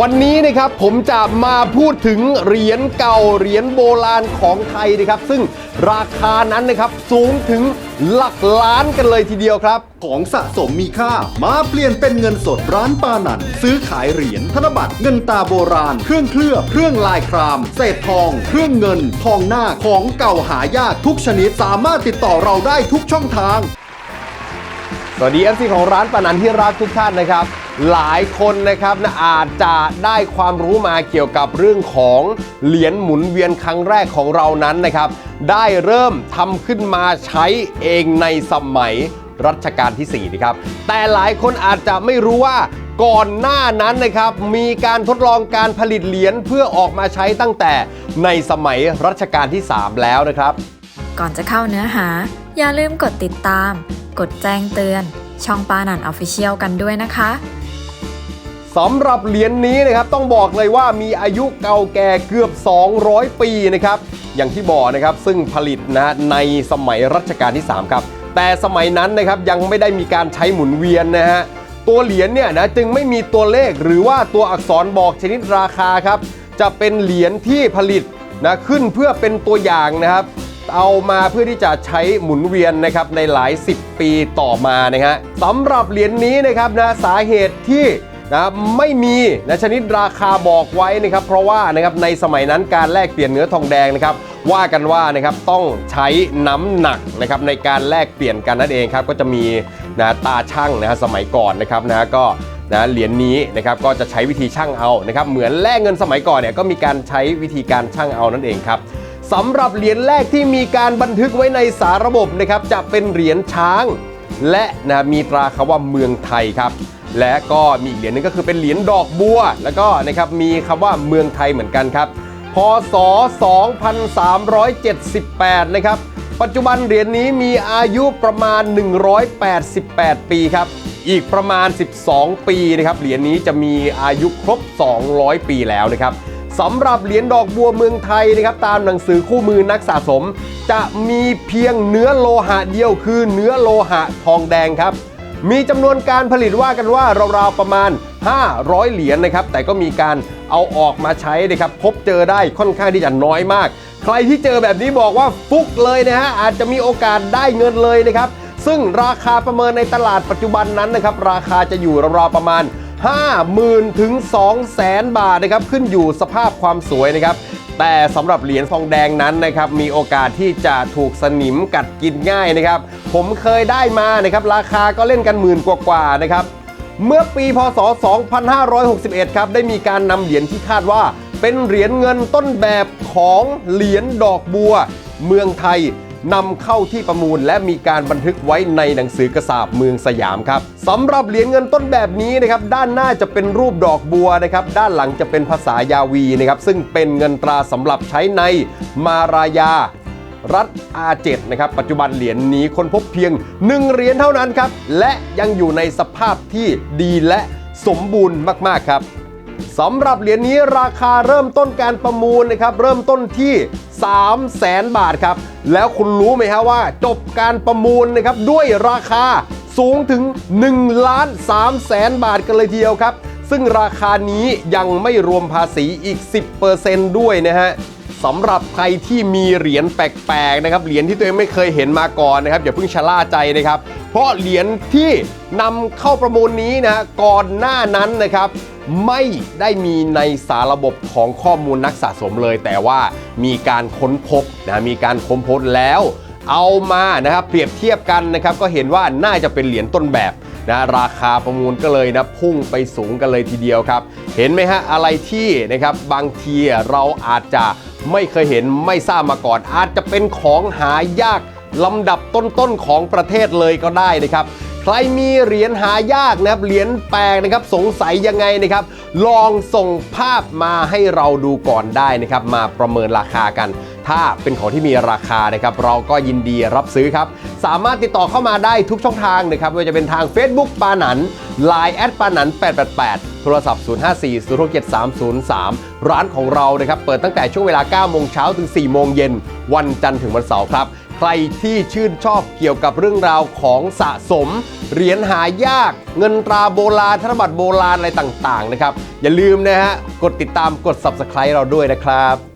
วันนี้นะครับผมจะมาพูดถึงเหรียญเก่าเหรียญโบราณของไทยนะครับ ซึ่งราคานั้นนะครับสูงถึงหลักล้านกันเลยทีเดียวครับ ของสะสมมีค่า มาเปลี่ยนเป็นเงินสดร้านปานันซื้อขายเหรียญธนบัตรเงินตาโบราณ เครื่องเคลือบเครื่องลายคราม เศษทอง เครื่องเงิน ทองหน้าของเก่าหายากทุกชนิดสามารถติดต่อเราได้ทุกช่องทาง สวัสดี FC ของร้านปานันที่รักทุกท่านนะครับ หลายคนนะครับนะอาจจะได้ความรู้มาเกี่ยวกับเรื่องของเหรียญหมุนเวียนครั้งแรกของเรานั้นนะครับ ได้เริ่มทำขึ้นมาใช้เองในสมัยรัชกาลที่ 4 นะครับ แต่หลายคนอาจจะไม่รู้ว่าก่อนหน้านั้นนะครับ มีการทดลองการผลิตเหรียญเพื่อออกมาใช้ตั้งแต่ในสมัยรัชกาลที่ 3 แล้วนะครับ ก่อนจะเข้าเนื้อหา อย่าลืมกดติดตาม กดแจ้งเตือน ช่องปานันออฟฟิเชียลกันด้วยนะคะ สำหรับเหรียญนี้นะครับต้องบอกเลยว่ามีอายุเก่าแก่เกือบ 200 ปีนะครับอย่างที่บอกนะครับซึ่งผลิตนะในสมัยรัชกาลที่ 3 ครับ แต่สมัยนั้นนะครับยังไม่ได้มีการใช้หมุนเวียนนะฮะตัวเหรียญเนี่ยนะจึงไม่มีตัวเลขหรือว่าตัวอักษรบอกชนิดราคาครับจะเป็นเหรียญที่ผลิตนะขึ้นเพื่อเป็นตัวอย่างนะครับ เอามาเพื่อที่จะใช้หมุนเวียนนะครับในหลาย 10 ปีต่อมานะฮะสำหรับเหรียญนี้นะครับนะสาเหตุที่ นะไม่มีนะชนิดราคาบอกไว้นะครับเพราะว่านะครับในสมัยนั้นการแลกเปลี่ยนเนื้อทองแดงนะครับว่ากันว่านะครับต้องใช้น้ำหนักนะครับในการแลกเปลี่ยนกันนั่นเองครับก็จะมีนะตาช่างนะฮะสมัยก่อนนะครับนะก็นะเหรียญนี้นะครับก็จะใช้วิธีช่างเอานะครับเหมือนแลกเงินสมัยก่อนเนี่ยก็มีการใช้วิธีการช่างเอานั่นเองครับสำหรับเหรียญแรกที่มีการบันทึกไว้ในสาระบบนะครับจะเป็นเหรียญช้าง และนะมีตราคำว่าเมืองไทยครับและก็มีอีกเหรียญหนึงก็คือเป็นเหรียญดอกบัว แล้วก็นะครับมีคำว่าเมืองไทยเหมือนกันครับพศ 2378 นะครับ ปัจจุบันเหรียญนี้มีอายุประมาณ 188 ปีครับ อีกประมาณ 12 ปีนะครับ เหรียญนี้จะมีอายุครบ 200 ปีแล้วนะครับ สำหรับเหรียญดอกบัวเมืองไทยนะครับตามหนังสือคู่มือนักสะสม จะมีเพียงเนื้อโลหะเดียวคือเนื้อโลหะทองแดงครับ มีจำนวนการผลิตว่ากันว่าราวๆประมาณ 500 เหรียญนะครับ แต่ก็มีการเอาออกมาใช้นะครับพบเจอได้ค่อนข้างที่จะน้อยมาก ใครที่เจอแบบนี้บอกว่าฟุกเลยนะฮะอาจจะมีโอกาสได้เงินเลยนะครับซึ่งราคาประเมินในตลาดปัจจุบันนั้นนะครับราคาจะอยู่ราวๆประมาณ 50,000ถึง200,000 บาทนะครับขึ้นอยู่สภาพความสวยนะครับแต่สำหรับเหรียญทองแดงนั้นนะครับมีโอกาสที่จะถูกสนิมกัดกินง่ายนะครับ ผมเคยได้มานะครับราคาก็เล่นกันหมื่นกว่าๆนะครับเมื่อปีพศ 2561 ครับได้มีการนำเหรียญที่คาดว่าเป็นเหรียญเงินต้นแบบของเหรียญดอกบัว เมืองไทย นำเข้าที่ประมูล และมีการบันทึกไว้ในหนังสือกระสาบเมืองสยามครับสำหรับเหรียญเงินต้นแบบนี้นะครับด้านหน้าจะเป็นรูปดอกบัวนะครับด้านหลังจะเป็นภาษายาวีนะครับซึ่งเป็นเงินตราสำหรับใช้ในมารายารัฐอาเจดนะครับ ปัจจุบันเหรียญนี้คนพบเพียง 1 เหรียญเท่านั้นครับ และยังอยู่ในสภาพที่ดีและสมบูรณ์มาก ๆ ครับ สำหรับเหรียญนี้ราคาเริ่มต้นการประมูลนะครับ เริ่มต้นที่ 3 0 0แสนบาทครับ แล้วคุณรู้ไหมฮะว่า จบการประมูลนะครับด้วยราคาสูงถึง1ล้าน3แสนบาทกันเลยทีเดียวครับ ซึ่งราคานี้ยังไม่รวมภาษีอีก 10%ด้วยนะฮะสำหรับใครที่มีเหรียญแปลกๆนะครับเหรียญที่ตัวเองไม่เคยเห็นมาก่อนนะครับอย่าเพิ่งชะล่าใจนะครับ เพราะเหรียญที่นำเข้าประมูลนี้นะก่อนหน้านั้นนะครับ ไม่ได้มีในสาระบบของข้อมูลนักสะสมเลย แต่ว่ามีการค้นพบนะมีการค้นพบแล้ว เอามานะครับเปรียบเทียบกันนะครับก็เห็นว่าน่าจะเป็นเหรียญต้นแบบนะราคาประมูลก็เลยนะพุ่งไปสูงกันเลยทีเดียวครับ เห็นไหมฮะอะไรที่นะครับบางทีเราอาจจะไม่เคยเห็นไม่ทราบมาก่อน อาจจะเป็นของหายากลำดับต้นๆของประเทศเลยก็ได้นะครับ ใครมีเหรียญหายากนะครับเหรียญแปลกนะครับสงสัยยังไงนะครับลองส่งภาพมาให้เราดูก่อนได้นะครับมาประเมินราคากัน ถ้าเป็นของที่มีราคานะครับเราก็ยินดีรับซื้อครับสามารถติดต่อเข้ามาได้ทุกช่องทางนะครับไม่ว่าจะเป็นทาง Facebook ปาหนัน Line แอดปาหนัน888 โทรศัพท์ 054 067 303 ร้านของเรานะครับเปิดตั้งแต่ช่วงเวลา 9 โมงเช้าถึง 4 โมงเย็นวันจันทร์ถึงวันเสาร์ครับ ใครที่ชื่นชอบเกี่ยวกับเรื่องราวของสะสม เหรียญหายาก เงินตราโบราณธนบัตรโบราณอะไรต่างๆนะครับ อย่าลืมนะฮะ กดติดตามกด subscribe เราด้วยนะครับ